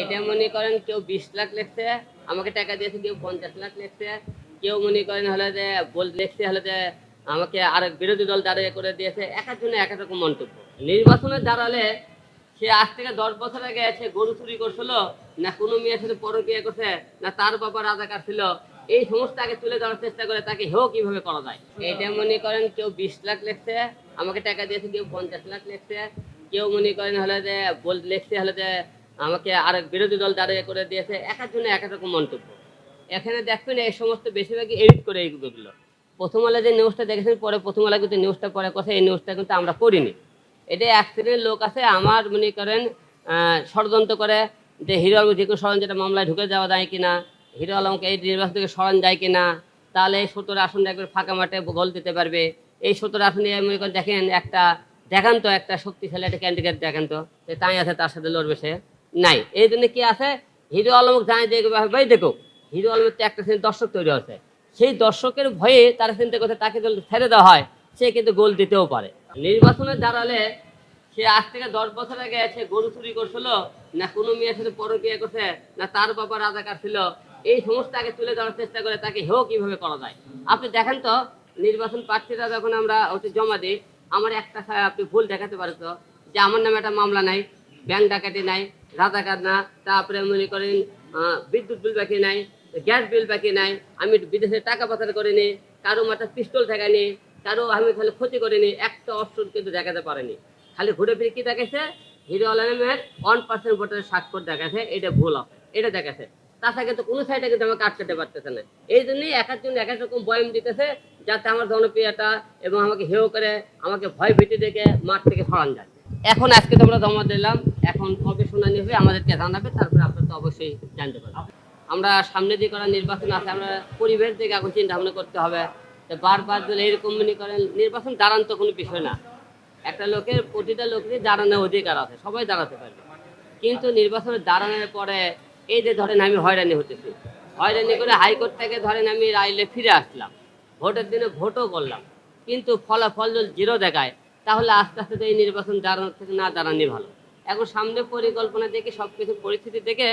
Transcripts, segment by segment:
এটা মনে করেন কেউ বিশ লাখ লিখছে, আমাকে টাকা দিয়েছে, কেউ পঞ্চাশ লাখ লিখছে। কেউ মনে করেন হলে যে বল লিখছে, হলে যে আমাকে আর বিরোধী দল দাঁড়িয়ে করে দিয়েছে, এক একজনে এক এক রকম মন্তব্য। নির্বাচনে দাঁড়ালে সে আজ থেকে দশ বছর আগে সে গরু চুরি করছিল, না কোনো মেয়ের সাথে পরকিয়া করছে, না তার বাবা রাজাকার ছিল, এই সমস্ত আগে তুলে ধরার চেষ্টা করে তাকে হেও কীভাবে করা যায়? এটা মনে করেন কেউ বিশ লাখ লিখছে, আমাকে টাকা দিয়েছে, কেউ পঞ্চাশ লাখ লিখছে। কেউ মনে করেন হলে যে বল লিখছে, হলে যে আমাকে আর বিরোধী দল দাঁড়িয়ে করে দিয়েছে এক একজনে এক রকম মন্তব্য। এখানে দেখবেন এই সমস্ত বেশিরভাগই এডিট করে এইগুলো প্রথম আলো যে নিউজটা দেখেছেন, পরে প্রথম আলো কিন্তু নিউজটা পরে কথা, এই নিউজটা কিন্তু আমরা করিনি এটা এক শ্রেণির লোক আছে, আমার মনে করেন ষড়যন্ত্র করে যে হিরো আলম যে কোনো ষড়যন্ত্র মামলায় ঢুকে যাওয়া যায় কিনা হিরো আলমকে এই নির্বাচন থেকে সরান যায় কিনা, তাহলে এই সত্তর আসন একবার ফাঁকা মাঠে গোল দিতে পারবে। এই সত্তর আসনে মনে করেন দেখেন একটা দেখান তো একটা শক্তিশালী একটা ক্যান্ডিডেট দেখান তো তাই আছে, তার সাথে লড়বে সে। নাই। এই জন্য কি আছে? হিরো আলমক জানে দেখবে ভাই দেখো, হিরো আলমের তো একটা শ্রেণির দর্শক তৈরি হচ্ছে সেই দর্শকের ভয়ে তারা চিন্তা করতে তাকে যদি ছেড়ে দেওয়া হয়, সে কিন্তু গোল দিতেও পারে। নির্বাচনে দাঁড়ালে সে আজ থেকে দশ বছর আগে সে গরু চুরি করছিল, না কোনো মেয়ের সাথে পরকিয়া করছে, না তার বাবা রাজাকার ছিল। এই সমস্ত আগে তুলে ধরার চেষ্টা করে তাকে হেও কীভাবে করা যায়? আপনি দেখেন তো, নির্বাচন প্রার্থীরা যখন আমরা ওটি জমা দিই, আমার একটা আপনি ভুল দেখাতে পারেন তো, যে আমার নামে একটা মামলা নাই, ব্যাংক ডাকাতি নাই রাজাকার না তারপরে মনে করেন বিদ্যুৎ বিল বাকি নাই, গ্যাস বিল বাকি নাই, আমি বিদেশে টাকা পাচার করিনি কারও মাথায় পিস্তল ঠেকাইনি কারও আমি খালি ক্ষতি করিনি একটা অস্ত্র কিন্তু দেখাতে পারেনি। খালি ঘুরে ফিরে কি দেখাচ্ছে হিরো আলমের ওয়ান পার্সেন্ট ভোটারের স্বাক্ষর দেখাচ্ছে এটা ভুল আছে এটা দেখাচ্ছে তাছাড়া কিন্তু কোনো সাইডে কিন্তু আমাকে আটকাতে পারতেছে না। এই জন্যই এক একজন এক এক রকম বয়াম দিতেছে, যাতে আমার জনপ্রিয়তা এবং আমাকে হেও করে, আমাকে ভয় ভীতি দেখে মাঠ থেকে সরান যায়। এখন আজকে তোমরা জমা দিলাম এখন কবে শুনানি হবে আমাদেরকে জানাবে, তারপরে আপনারা তো অবশ্যই জানতে পারবেন। আমরা সামনে যে করা নির্বাচন আছে, আমরা পরিবেশ দিকে এখন চিন্তা ভাবনা করতে হবে বারবার যদি এরকম মনে করেন, নির্বাচন দাঁড়ান তো কোনো বিষয় না। একটা লোকের, প্রতিটা লোকেরই দাঁড়ানোর অধিকার আছে, সবাই দাঁড়াতে পারবে। কিন্তু নির্বাচনে দাঁড়ানোর পরে এই যে ধরেন আমি হয়রানি হতেছি, হয়রানি করে হাইকোর্ট থেকে ধরেন আমি রাইলে ফিরে আসলাম, ভোটের দিনে ভোটও করলাম, কিন্তু ফলাফল যদি জিরো দেখায়, তাহলে আস্তে আস্তে এই নির্বাচন দাঁড়ানোর থেকে না দাঁড়ানি ভালো। এখন সামনে পরিকল্পনা দেখে সব কিছু পরিস্থিতি দেখে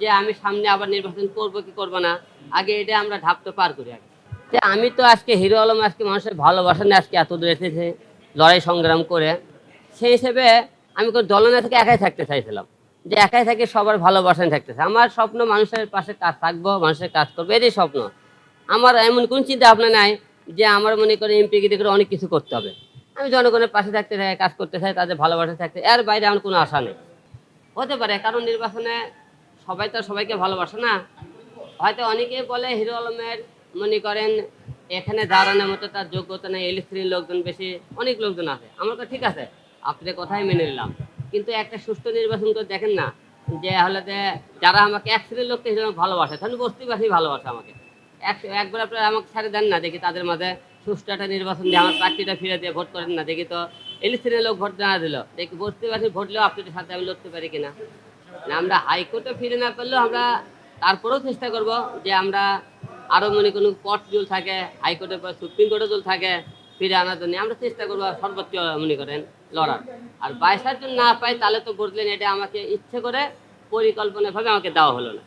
যে আমি সামনে আবার নির্বাচন করব কি করব না, আগে এটা আমরা ধাপটা পার করি আগে। আমি তো আজকে হিরো আলম, আজকে মানুষের ভালোবাসা নিয়ে আজকে এত দূর এসেছে, লড়াই সংগ্রাম করে। সেই হিসেবে আমি কোনো দলনা থেকে একাই থাকতে চাইছিলাম, যে একাই থেকে সবার ভালোবাসা নিয়ে থাকতে চাই। আমার স্বপ্ন মানুষের পাশে কাজ থাকব, মানুষের কাজ করব, এটাই স্বপ্ন। আমার এমন কোন চিন্তা ভাবনা নাই যে আমার মনে করে এমপি গিয়ে করে অনেক কিছু করতে হবে। আমি জনগণের পাশে থাকতে চাই কাজ করতে চাই তাদের ভালোবাসা থাকতে, এর বাইরে আমার কোনো আশা নেই। হতে পারে, কারণ নির্বাচনে সবাই তো সবাইকে ভালোবাসে না। হয়তো অনেকেই বলে, হিরো আলমের মনে করেন, এখানে দাঁড়ানোর মতো তার যোগ্যতা নেই এলিস্ত্রির লোকজন বেশি, অনেক লোকজন আছে। আমার তো ঠিক আছে আপনার কথাই মেনে নিলাম। কিন্তু একটা সুষ্ঠু নির্বাচন করে দেখেন না, যে হলে যে যারা আমাকে এক শ্রেণির লোককে হিসেবে ভালোবাসে তাহলে বস্তিবাসী ভালোবাসে আমাকে। এক, একবার আপনারা আমাকে ছেড়ে দেন না, দেখি তাদের মাঝে সুষ্ঠু একটা নির্বাচন দিয়ে আমার প্রার্থীটা ফিরে দিয়ে ভোট করেন না। দেখি তো এলিস্ত্রির লোক ভোট না দিল। দেখি বস্তিবাসী ভোট দিলেও আপনাদের সাথে আমি লড়তে পারি কিনা। আমরা হাইকোর্টে ফিরে না পারলেও আমরা তারপরেও চেষ্টা করব যে আমরা আরও মনে কোনো পথ জল থাকে, হাইকোর্টের পর সুপ্রিম কোর্টে জল থাকে, ফিরে আনার জন্য। আমরা চেষ্টা করব সর্বোচ্চ মনে করেন লড়ার। আর বাইশার জন্য না পাই তাহলে তো বললেন এটা আমাকে ইচ্ছে করে পরিকল্পনাভাবে আমাকে দেওয়া হলো না।